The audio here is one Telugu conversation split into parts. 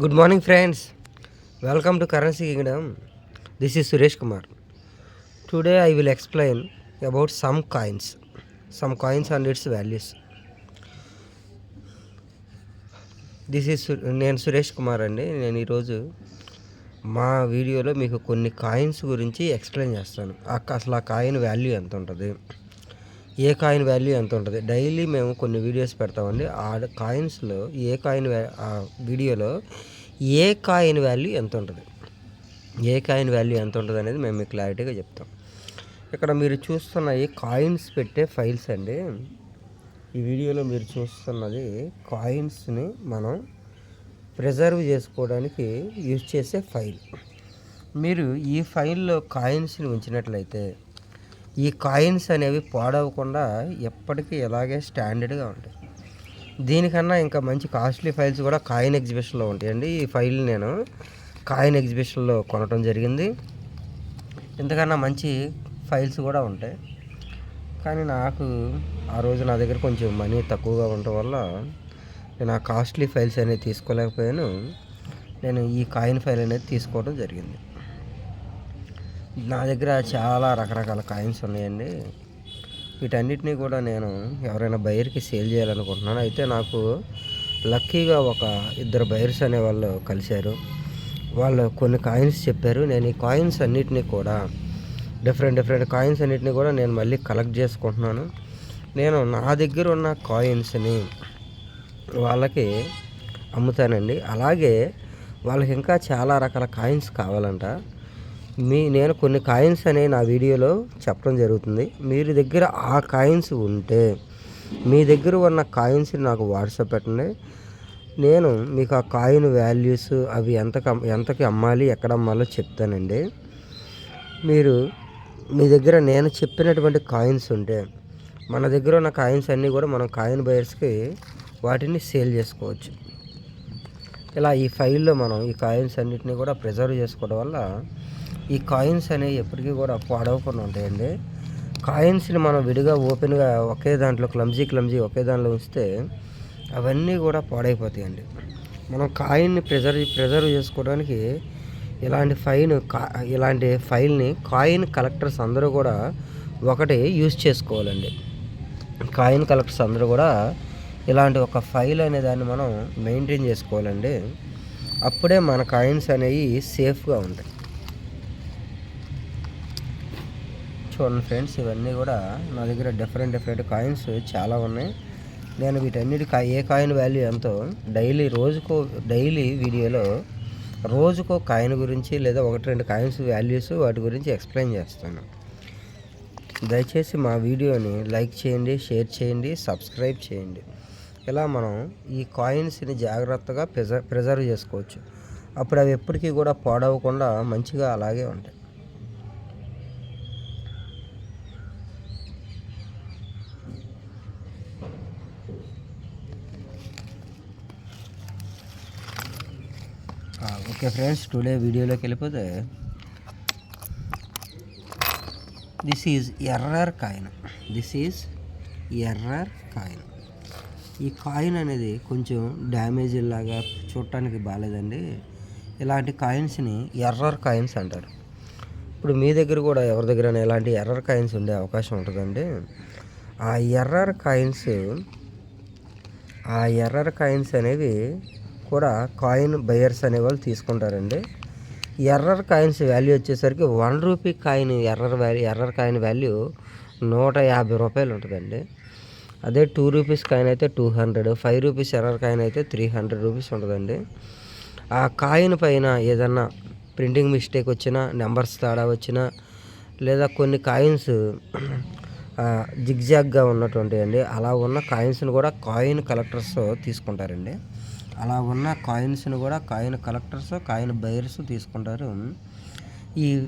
Good morning friends. Welcome to currency kingdom. This is Suresh Kumar. Today I will explain about some coins. Some coins and its values. This is నేను సురేష్ కుమార్ అండి. నేను ఈరోజు మా వీడియోలో మీకు కొన్ని కాయిన్స్ గురించి ఎక్స్ప్లెయిన్ చేస్తాను. అసలు ఆ కాయిన్ వాల్యూ ఎంత ఉంటుంది ఏ కాయిన్ వాల్యూ ఎంత ఉంటుంది? డైలీ మేము కొన్ని వీడియోస్ పెడతామండి. ఆ కాయిన్స్లో ఏ కాయిన్ ఆ వీడియోలో ఏ కాయిన్ వాల్యూ ఎంత ఉంటుంది? ఏ కాయిన్ వాల్యూ ఎంత ఉంటుంది అనేది మేము మీకు క్లారిటీగా చెప్తాం. ఇక్కడ మీరు చూస్తున్న ఈ కాయిన్స్ పెట్టే ఫైల్స్ అండి. ఈ వీడియోలో మీరు చూస్తున్నది కాయిన్స్ని మనం ప్రిజర్వ్ చేసుకోవడానికి యూజ్ చేసే ఫైల్. మీరు ఈ ఫైల్లో కాయిన్స్ని ఉంచినట్లయితే ఈ కాయిన్స్ అనేవి పాడవకుండా ఎప్పటికీ ఇలాగే స్టాండర్డ్గా ఉంటాయి. దీనికన్నా ఇంకా మంచి కాస్ట్లీ ఫైల్స్ కూడా కాయిన్ ఎగ్జిబిషన్లో ఉంటాయండి. ఈ ఫైల్ నేను కాయిన్ ఎగ్జిబిషన్లో కొనటం జరిగింది. ఇంతకన్నా మంచి ఫైల్స్ కూడా ఉంటాయి. కానీ నాకు ఆ రోజు నా దగ్గర కొంచెం మనీ తక్కువగా ఉండటం వల్ల నేను ఆ కాస్ట్లీ ఫైల్స్ అనేవి తీసుకోలేకపోయాను. నేను ఈ కాయిన్ ఫైల్ అనేది తీసుకోవడం జరిగింది. నా దగ్గర చాలా రకరకాల కాయిన్స్ ఉన్నాయండి. వీటన్నిటినీ కూడా నేను ఎవరైనా బయర్కి సేల్ చేయాలనుకుంటున్నాను. అయితే నాకు లక్కీగా ఒక ఇద్దరు బయర్స్ అనే వాళ్ళు కలిశారు. వాళ్ళు కొన్ని కాయిన్స్ చెప్పారు. నేను ఈ కాయిన్స్ అన్నిటినీ కూడా డిఫరెంట్ డిఫరెంట్ కాయిన్స్ అన్నిటిని కూడా నేను మళ్ళీ కలెక్ట్ చేసుకుంటున్నాను. నేను నా దగ్గర ఉన్న కాయిన్స్ని వాళ్ళకి అమ్ముతానండి. అలాగే వాళ్ళకి ఇంకా చాలా రకాల కాయిన్స్ కావాలంట. మీ నేను కొన్ని కాయిన్స్ అనే నా వీడియోలో చెప్పడం జరుగుతుంది. మీరు దగ్గర ఆ కాయిన్స్ ఉంటే మీ దగ్గర ఉన్న కాయిన్స్ని నాకు వాట్సాప్ పెట్టండి. నేను మీకు ఆ కాయిన్ వాల్యూస్ అవి ఎంతకు ఎంతకి అమ్మాలి ఎక్కడ అమ్మాలో చెప్తానండి. మీరు మీ దగ్గర నేను చెప్పినటువంటి కాయిన్స్ ఉంటే మన దగ్గర ఉన్న కాయిన్స్ అన్నీ కూడా మనం కాయిన్ బయర్స్కి వాటిని సేల్ చేసుకోవచ్చు. ఇలా ఈ ఫైల్లో మనం ఈ కాయిన్స్ అన్నిటిని కూడా ప్రిజర్వ్ చేసుకోవడం వల్ల ఈ కాయిన్స్ అనేవి ఎప్పటికీ కూడా పాడవకుండా ఉంటాయండి. కాయిన్స్ని మనం విడిగా ఓపెన్గా ఒకే దాంట్లో క్లమ్జీ క్లమ్జీ ఒకే దాంట్లో ఉంచితే అవన్నీ కూడా పాడైపోతాయండి. మనం కాయిన్ని ప్రిజర్వ్ ప్రిజర్వ్ చేసుకోవడానికి ఇలాంటి ఫైన్ కా ఇలాంటి ఫైల్ని కాయిన్ కలెక్టర్స్ అందరూ కూడా ఒకటి యూజ్ చేసుకోవాలండి. కాయిన్ కలెక్టర్స్ అందరూ కూడా ఇలాంటి ఒక ఫైల్ అనే దాన్ని మనం మెయింటైన్ చేసుకోవాలండి. అప్పుడే మన కాయిన్స్ అనేవి సేఫ్గా ఉంటాయి. చూడండి ఫ్రెండ్స్ ఇవన్నీ కూడా నా దగ్గర డిఫరెంట్ డిఫరెంట్ కాయిన్స్ చాలా ఉన్నాయి. నేను వీటన్నిటి ఏ కాయిన్ వాల్యూ ఎంతో డైలీ రోజుకో డైలీ వీడియోలో రోజుకో కాయిన్ గురించి లేదా ఒకటి రెండు కాయిన్స్ వాల్యూస్ వాటి గురించి ఎక్స్ప్లెయిన్ చేస్తాను. దయచేసి మా వీడియోని లైక్ చేయండి షేర్ చేయండి సబ్స్క్రైబ్ చేయండి. ఇలా మనం ఈ కాయిన్స్ని జాగ్రత్తగా ప్రిజర్ ప్రిజర్వ్ చేసుకోవచ్చు. అప్పుడు అవి ఎప్పటికీ కూడా పాడవకుండా మంచిగా అలాగే ఉంటాయి. ఓకే ఫ్రెండ్స్ టుడే వీడియోలోకి వెళ్ళిపోతే this is error coin this is error coin ఈ కాయిన్ అనేది కొంచెం డ్యామేజ్ లాగా చూడటానికి బాగాలేదండి ఇలాంటి కాయిన్స్ని ఎర్రర్ కాయిన్స్ అంటారు. ఇప్పుడు మీ దగ్గర కూడా ఎవరి దగ్గర ఇలాంటి ఎర్రర్ కాయిన్స్ ఉండే అవకాశం ఉంటుందండి. ఆ ఎర్రర్ కాయిన్స్ ఆ ఎర్రర్ కాయిన్స్ అనేవి కూడా కాయిన్ బయర్స్ అనేవాళ్ళు తీసుకుంటారండి. ఎర్రర్ కాయిన్స్ వాల్యూ వచ్చేసరికి one rupee coin error value error coin value నూట యాభై రూపాయలు ఉంటుందండి. అదే టూ రూపీస్ కాయిన్ అయితే two hundred five rupees error coin అయితే త్రీ హండ్రెడ్ రూపీస్ ఉంటుందండి. ఆ కాయిన్ పైన ఏదన్నా ప్రింటింగ్ మిస్టేక్ వచ్చినా నెంబర్స్ తేడా వచ్చినా లేదా కొన్ని కాయిన్స్ జిగ్జాగ్గా ఉన్నటువంటి అండి అలా ఉన్న కాయిన్స్ని కూడా కాయిన్ కలెక్టర్స్ తీసుకుంటారండి. అలా ఉన్న కాయిన్స్ని కూడా కాయిన్ కలెక్టర్స్ కాయిన్ బయర్స్ తీసుకుంటారు. ఈ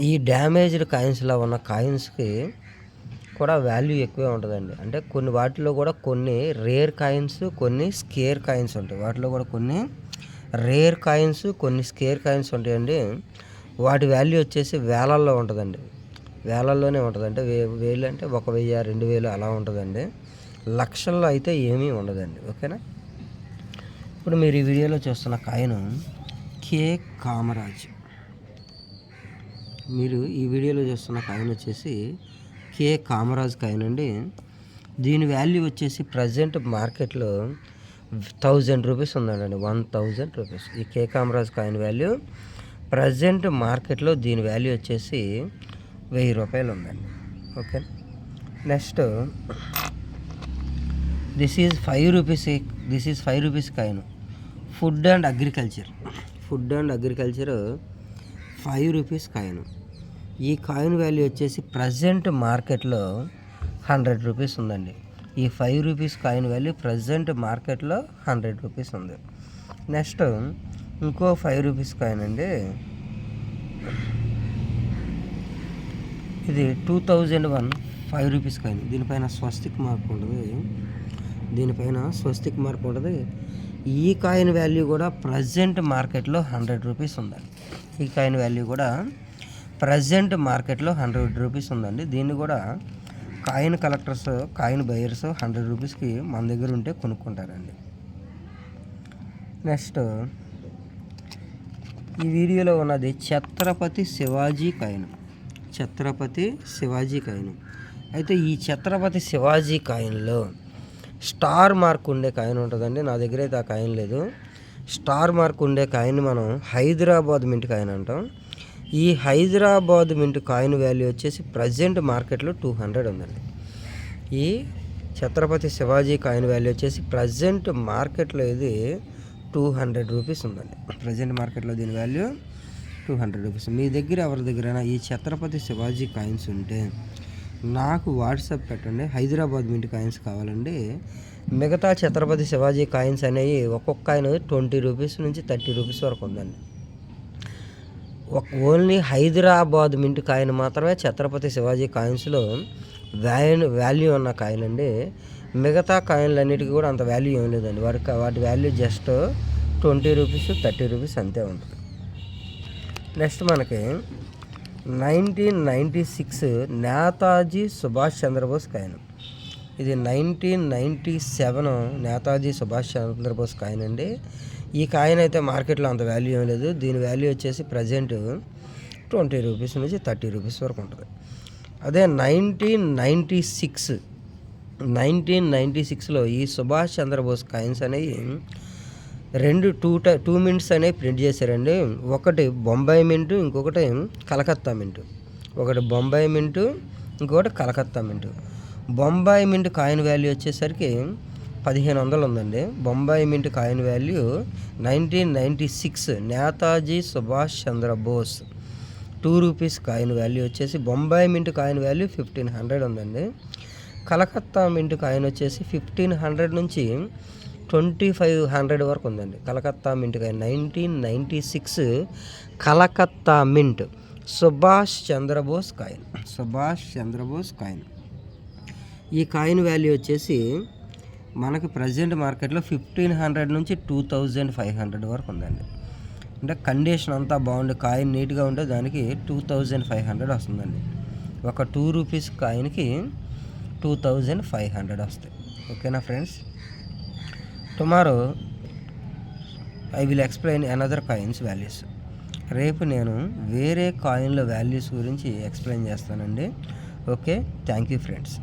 ఈ డ్యామేజ్డ్ కాయిన్స్లో ఉన్న కాయిన్స్కి కూడా వాల్యూ ఎక్కువే ఉంటుందండి. అంటే కొన్ని వాటిలో కూడా కొన్ని రేర్ కాయిన్స్ కొన్ని స్కేర్ కాయిన్స్ ఉంటాయి. వాటిలో కూడా కొన్ని రేర్ కాయిన్స్ కొన్ని స్కేర్ కాయిన్స్ ఉంటాయండి. వాటి వాల్యూ వచ్చేసి వేలల్లో ఉంటుందండి. వేలల్లోనే ఉంటుంది అంటే వే వేలు అంటే ఒక వెయ్యి రెండు వేలు అలా ఉంటుందండి. లక్షల్లో అయితే ఏమీ ఉండదండి ఓకేనా? ఇప్పుడు మీరు ఈ వీడియోలో చూస్తున్న కాయను కే కామరాజ్. మీరు ఈ వీడియోలో చూస్తున్న కాయిన్ వచ్చేసి కే కామరాజ్ కాయనండి దీని వాల్యూ వచ్చేసి ప్రజెంట్ మార్కెట్లో థౌజండ్ రూపీస్ ఉందండి వన్ థౌజండ్ రూపీస్. ఈ K Kamaraj coin value present మార్కెట్లో దీని వాల్యూ వచ్చేసి వెయ్యి రూపాయలు ఉందండి okay next this is five rupees this is five rupees coin food and agriculture food and agriculture five rupees coin ఈ కాయిన్ వాల్యూ వచ్చేసి ప్రజెంట్ మార్కెట్లో హండ్రెడ్ రూపీస్ ఉందండి. ఈ five rupees coin value present మార్కెట్లో హండ్రెడ్ రూపీస్ ఉంది. నెక్స్ట్ ఇంకో ఫైవ్ రూపీస్ కాయిన్ అండి. ఇది two thousand one five rupees coin దీనిపైన స్వస్తిక్ మార్క్ ఉంటుంది దీనిపైన స్వస్తిక్ మార్పు ఉంటుంది. ఈ కాయిన్ వాల్యూ కూడా ప్రజెంట్ మార్కెట్లో హండ్రెడ్ రూపీస్ ఉందండి. ఈ కాయిన్ వాల్యూ కూడా ప్రజెంట్ మార్కెట్లో హండ్రెడ్ రూపీస్ ఉందండి. దీన్ని కూడా coin collectors coin buyers hundred రూపీస్కి మన దగ్గర ఉంటే కొనుక్కుంటారండి. నెక్స్ట్ ఈ వీడియోలో ఉన్నది ఛత్రపతి శివాజీ కాయిన్. ఛత్రపతి శివాజీ కాయిన్. అయితే ఈ ఛత్రపతి శివాజీ కాయిన్లో స్టార్ మార్క్ ఉండే కాయిన్ ఉంటుందండి. నా దగ్గర అయితే ఆ కాయిన్ లేదు. స్టార్ మార్క్ ఉండే కాయిన్ మనం హైదరాబాద్ మింట్ కాయిన్ అంటాం. ఈ హైదరాబాద్ మింట్ కాయిన్ వాల్యూ వచ్చేసి ప్రజెంట్ మార్కెట్లో టూ హండ్రెడ్ ఉందండి. ఈ ఛత్రపతి శివాజీ కాయిన్ వాల్యూ వచ్చేసి ప్రజెంట్ మార్కెట్లో ఇది టూ హండ్రెడ్ రూపీస్ ఉందండి. ప్రజెంట్ మార్కెట్లో దీని వాల్యూ టూ హండ్రెడ్ రూపీస్. మీ దగ్గర ఎవరి దగ్గరైనా ఈ ఛత్రపతి శివాజీ కాయిన్స్ ఉంటే నాకు వాట్సాప్ పెట్టండి. హైదరాబాద్ మింట్ కాయిన్స్ కావాలండి. మిగతా ఛత్రపతి శివాజీ కాయిన్స్ అనేవి ఒక్కొక్క కాయిన్ ట్వంటీ రూపీస్ నుంచి థర్టీ రూపీస్ వరకు ఉందండి. ఒక ఓన్లీ హైదరాబాద్ మింట్ కాయిన్ మాత్రమే ఛత్రపతి శివాజీ కాయిన్స్లో వాల్యూ వాల్యూ ఉన్న కాయిన్ అండి. మిగతా కాయిన్లు అన్నిటికీ కూడా అంత వాల్యూ ఏం లేదండి. వాటి వాటి value just twenty rupees thirty rupees అంతే ఉంటుంది. నెక్స్ట్ మనకి nineteen ninety six Netaji Subhash Chandra Bose coin ఇది nineteen ninety seven Netaji Subhash Chandra Bose coin అండి ఈ కాయిన్ అయితే మార్కెట్లో అంత వాల్యూ ఏం లేదు. దీని వాల్యూ వచ్చేసి ప్రజెంట్ ట్వంటీ రూపీస్ నుంచి థర్టీ రూపీస్ వరకు ఉంటుంది. అదే nineteen ninety six nineteen ninety సిక్స్లో ఈ సుభాష్ చంద్రబోస్ కాయిన్స్ అనేవి రెండు టూ ట టూ మింట్స్ అనేవి ప్రింట్ చేశారండి. ఒకటి బొంబాయి మింటు ఇంకొకటి కలకత్తా మింటు ఒకటి బొంబాయి మింటు ఇంకొకటి Calcutta mint Bombay mint coin value వచ్చేసరికి పదిహేను వందలు ఉందండి. Bombay mint coin value nineteen ninety six Netaji Subhash Chandra Bose two rupees coin value వచ్చేసి Bombay mint coin value fifteen hundred ఉందండి. కలకత్తా మింట్ కాయిన్ వచ్చేసి ఫిఫ్టీన్ హండ్రెడ్ నుంచి ట్వంటీ ఫైవ్ హండ్రెడ్ వరకు ఉందండి. కలకత్తా మింట్ కానీ nineteen ninety six Calcutta mint. Subhash Chandra Bose coin. Subhash Chandra Bose coin. ఈ కాయిన్ వాల్యూ వచ్చేసి మనకి ప్రజెంట్ మార్కెట్లో ఫిఫ్టీన్ హండ్రెడ్ నుంచి టూ థౌజండ్ ఫైవ్ హండ్రెడ్ వరకు ఉందండి. అంటే కండిషన్ అంతా బాగుండే కాయిన్ నీట్గా ఉంటే దానికి టూ థౌజండ్ ఫైవ్ హండ్రెడ్ వస్తుందండి. ఒక టూ రూపీస్ కాయిన్కి టూ థౌజండ్ ఫైవ్ హండ్రెడ్ వస్తాయి. ఓకేనా friends? Tomorrow I will explain another coins values. రేపు నేను వేరే కాయిన్ల వాల్యూస్ గురించి ఎక్స్ప్లెయిన్ చేస్తానండి. Okay thank you friends.